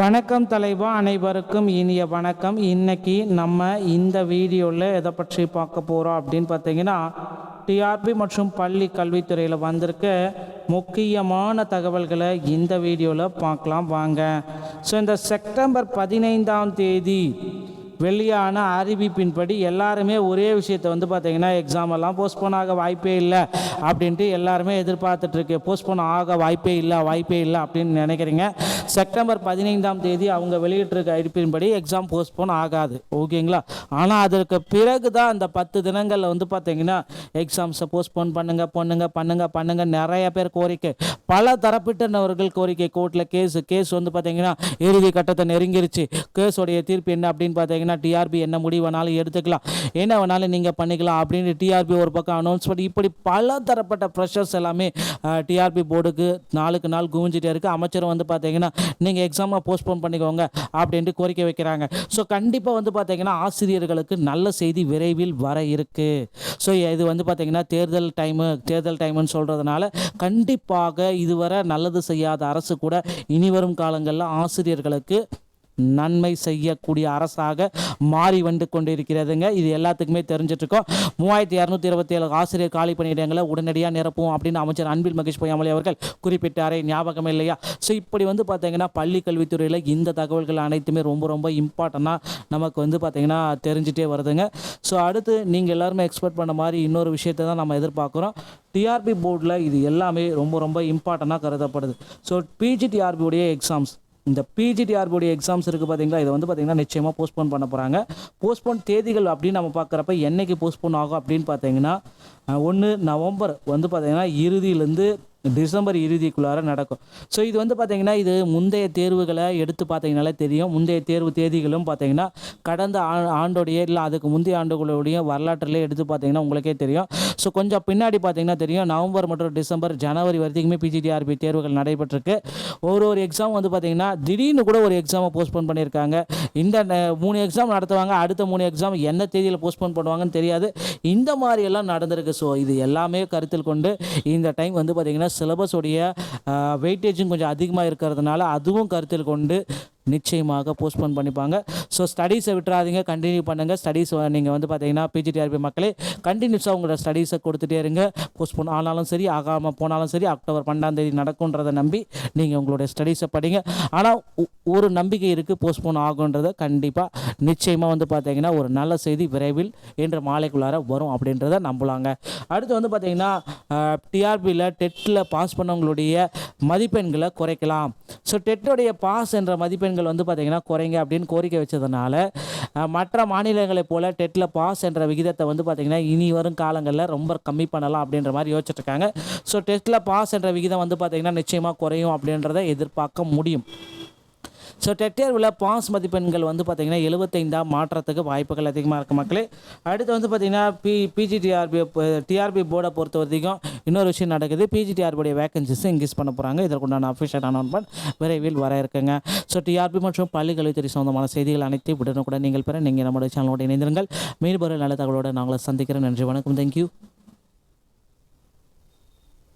வணக்கம் தலைவா அனைவருக்கும் இனிய வணக்கம். இன்னைக்கு நம்ம இந்த வீடியோவில் எதை பற்றி பார்க்க போகிறோம் அப்படின்னு பார்த்தீங்கன்னா டிஆர்பி மற்றும் பள்ளி கல்வித்துறையில் வந்திருக்க முக்கியமான தகவல்களை இந்த வீடியோவில் பார்க்கலாம் வாங்க. ஸோ இந்த செப்டம்பர் பதினைந்தாம் தேதி வெளியான அறிவிப்பின்படி எல்லாருமே ஒரே விஷயத்தை வந்து பார்த்தீங்கன்னா எக்ஸாம் எல்லாம் போஸ்ட்போன் ஆக வாய்ப்பே இல்லை அப்படின்ட்டு எல்லாருமே எதிர்பார்த்துட்ருக்கு போஸ்ட்போன் ஆக வாய்ப்பே இல்லை வாய்ப்பே இல்லை அப்படின்னு நினைக்கிறீங்க. செப்டம்பர் பதினைந்தாம் தேதி அவங்க வெளியிட்டிருக்க அறிவிப்பின்படி எக்ஸாம் போஸ்ட்போன் ஆகாது. ஓகேங்களா? ஆனால் அதற்கு பிறகு தான் அந்த பத்து தினங்களில் வந்து பார்த்தீங்கன்னா எக்ஸாம்ஸை போஸ்ட்போன் பண்ணுங்கள் பண்ணுங்க பண்ணுங்க பண்ணுங்க நிறைய பேர் கோரிக்கை. பல தரப்பிட்டவர்கள் கோரிக்கை. கோர்ட்டில் கேஸ் கேஸ் வந்து பார்த்தீங்கன்னா இறுதி கட்டத்தை நெருங்கிருச்சு. கேஸோடைய தீர்ப்பு என்ன அப்படின்னு பார்த்தீங்கன்னா டிஆர்பி என்ன முடிவு வேணாலும் எடுத்துக்கலாம். என்ன வேணாலும் நீங்கள் பண்ணிக்கலாம் அப்படின்னு டிஆர்பி ஒரு பக்கம் அனௌன்ஸ் பண்ணி இப்படி பல தரப்பட்ட ப்ரெஷர்ஸ் எல்லாமே டிஆர்பி போர்டுக்கு நாளுக்கு நாள் குவிஞ்சிட்டே இருக்குது அமைச்சரும் வந்து பார்த்தீங்கன்னா நீங்கள் எக்ஸாமை போஸ்ட்போன் பண்ணிக்கோங்க அப்படின்ட்டு கோரிக்கை வைக்கிறாங்க. ஸோ கண்டிப்பாக வந்து பார்த்தீங்கன்னா ஆசிரியர்களுக்கு நல்ல செய்தி விரைவில் வர இருக்குது ஸோ இது வந்து பார்த்தீங்கன்னா தேர்தல் டைமு தேர்தல் டைமுன்னு சொல்கிறதுனால கண்டிப்பாக இதுவரை நல்லது செய்யாத அரசு கூட இனி வரும் காலங்களில் ஆசிரியர்களுக்கு நன்மை செய்யக்கூடிய அரசாக மாறி வந்து கொண்டிருக்கிறதுங்க. இது எல்லாத்துக்குமே தெரிஞ்சிட்ருக்கோம். மூவாயிரத்தி இரநூத்தி இருபத்தி ஏழு ஆசிரியர் காலி பணியிடங்களை உடனடியாக நிரப்பும் அப்படின்னு அமைச்சர் அன்பில் மகேஷ் பொய்யாமலை அவர்கள் குறிப்பிட்டாரே ஞாபகம் இல்லையா? ஸோ இப்படி வந்து பார்த்தீங்கன்னா பள்ளி கல்வித்துறையில் இந்த தகவல்கள் அனைத்துமே ரொம்ப ரொம்ப இம்பார்ட்டண்ட்டாக நமக்கு வந்து பார்த்தீங்கன்னா தெரிஞ்சிட்டே வருதுங்க. ஸோ அடுத்து நீங்கள் எல்லாருமே எக்ஸ்பெக்ட் பண்ண மாதிரி இன்னொரு விஷயத்தை தான் நம்ம எதிர்பார்க்குறோம். டிஆர்பி போர்டில் இது எல்லாமே ரொம்ப ரொம்ப இம்பார்ட்டண்ட்டாக கருதப்படுது. ஸோ பிஜிடிஆர்பியுடைய எக்ஸாம்ஸ் இந்த பிஜிடிஆர்புடைய எக்ஸாம்ஸ் இருக்குது பார்த்தீங்களா இதை வந்து பார்த்தீங்கன்னா நிச்சயமாக போஸ்ட்போன் பண்ண போகிறாங்க போஸ்ட்போன் தேதிகள் அப்படின்னு நம்ம பார்க்குறப்ப என்னைக்கு போஸ்ட்போன் ஆகும் அப்படின்னு பார்த்தீங்கன்னா ஒன்று நவம்பர் வந்து பார்த்தீங்கன்னா இறுதியிலேருந்து டிசம்பர் இறுதிக்குள்ளார நடக்கும். ஸோ இது வந்து பார்த்தீங்கன்னா இது முந்தைய தேர்வுகளை எடுத்து பார்த்தீங்கனாலே தெரியும். முந்தைய தேர்வு தேதிகளும் பார்த்தீங்கன்னா கடந்த ஆ ஆண்டோடைய இல்லை அதுக்கு முந்தைய ஆண்டுகளுடைய வரலாற்றிலே எடுத்து பார்த்தீங்கன்னா உங்களுக்கே தெரியும். ஸோ கொஞ்சம் பின்னாடி பார்த்தீங்கன்னா தெரியும். நவம்பர் மற்றும் டிசம்பர் ஜனவரி வரைக்குமே பிஜிடிஆர்பி தேர்வுகள் நடைபெற்றிருக்கு. ஒரு ஒரு எக்ஸாம் வந்து பார்த்தீங்கன்னா திடீர்னு கூட ஒரு எக்ஸாமை போஸ்ட்போன் பண்ணியிருக்காங்க. இந்த மூணு எக்ஸாம் நடத்துவாங்க. அடுத்த மூணு எக்ஸாம் என்ன தேதியில் போஸ்ட்போன் பண்ணுவாங்கன்னு தெரியாது. இந்த மாதிரி எல்லாம் நடந்திருக்கு. ஸோ இது எல்லாமே கருத்தில் கொண்டு இந்த டைம் வந்து பார்த்திங்கன்னா சிலபஸுடைய வெயிட்டேஜும் கொஞ்சம் அதிகமாக இருக்கிறதுனால அதுவும் கருத்தில் கொண்டு நிச்சயமாக போஸ்ட்போன் பண்ணிப்பாங்க. ஸோ ஸ்டடீஸை விட்டுறாதீங்க கண்டினியூ பண்ணுங்கள் ஸ்டடீஸ் நீங்கள் வந்து பார்த்தீங்கன்னா பிஜிடிஆர்பி மக்களே கண்டினியூஸாக உங்களோட ஸ்டடீஸை கொடுத்துட்டே இருங்க. போஸ்ட்போன் ஆனாலும் சரி ஆகாமல் போனாலும் சரி அக்டோபர் பன்னெண்டாம் தேதி நடக்குன்றதை நம்பி நீங்கள் உங்களுடைய ஸ்டடீஸை படிங்க. ஆனால் ஒரு நம்பிக்கை இருக்குது போஸ்ட்போன் ஆகுன்றதை கண்டிப்பாக நிச்சயமாக வந்து பார்த்தீங்கன்னா ஒரு நல்ல செய்தி விரைவில் இன்று மாலைக்குள்ளார வரும் அப்படின்றத நம்பலாங்க. அடுத்து வந்து பார்த்தீங்கன்னா டிஆர்பியில் டெட்டில் பாஸ் பண்ணவங்களுடைய மதிப்பெண்களை குறைக்கலாம். ஸோ டெட்டோடைய பாஸ் என்ற மதிப்பெண்கள் வந்து பார்த்தீங்கன்னா குறைங்க அப்படின்னு கோரிக்கை வச்சதுனால மற்ற மாநிலங்களைப் போல டெட்டில் பாஸ் என்ற விகிதத்தை வந்து பார்த்திங்கன்னா இனி வரும் காலங்களில் ரொம்ப கம்மி பண்ணலாம் அப்படின்ற மாதிரி யோசிச்சுட்ருக்காங்க. ஸோ டெட்டில் பாஸ் என்ற விகிதம் வந்து பார்த்தீங்கன்னா நிச்சயமாக குறையும் அப்படின்றத எதிர்பார்க்க முடியும். ஸோ டெட் தேர்வில் பாஸ் மதிப்பெண்கள் வந்து பார்த்திங்கன்னா எழுபத்தைந்தாம் மாற்றத்துக்கு வாய்ப்புகள் அதிகமாக இருக்குது மக்களே. அடுத்து வந்து பார்த்திங்கன்னா பி பிஜிடிஆர்பி டிஆர்பி போர்டை பொறுத்த வரைக்கும் இன்னொரு விஷயம் நடக்குது. பிஜிடிஆர்புடைய வேகன்சிஸ் இன்க்ரீஸ் பண்ண போகிறாங்க இதற்குண்டான அஃபிஷியல் அனௌன்ஸ்மெண்ட் விரைவில் வர இருக்குங்க. ஸோ டிஆர்பி மற்றும் பள்ளிக்கல்வித்துறை சொந்தமான செய்திகள் அனைத்தையும் உடனுக்குடன் நீங்கள் பெற நீங்கள் நம்முடைய சேனலோட இணைந்திருங்கள். மீன்பொருள் நல்ல தகவலோடு நாங்களை சந்திக்கிறேன். நன்றி வணக்கம். தேங்க்யூ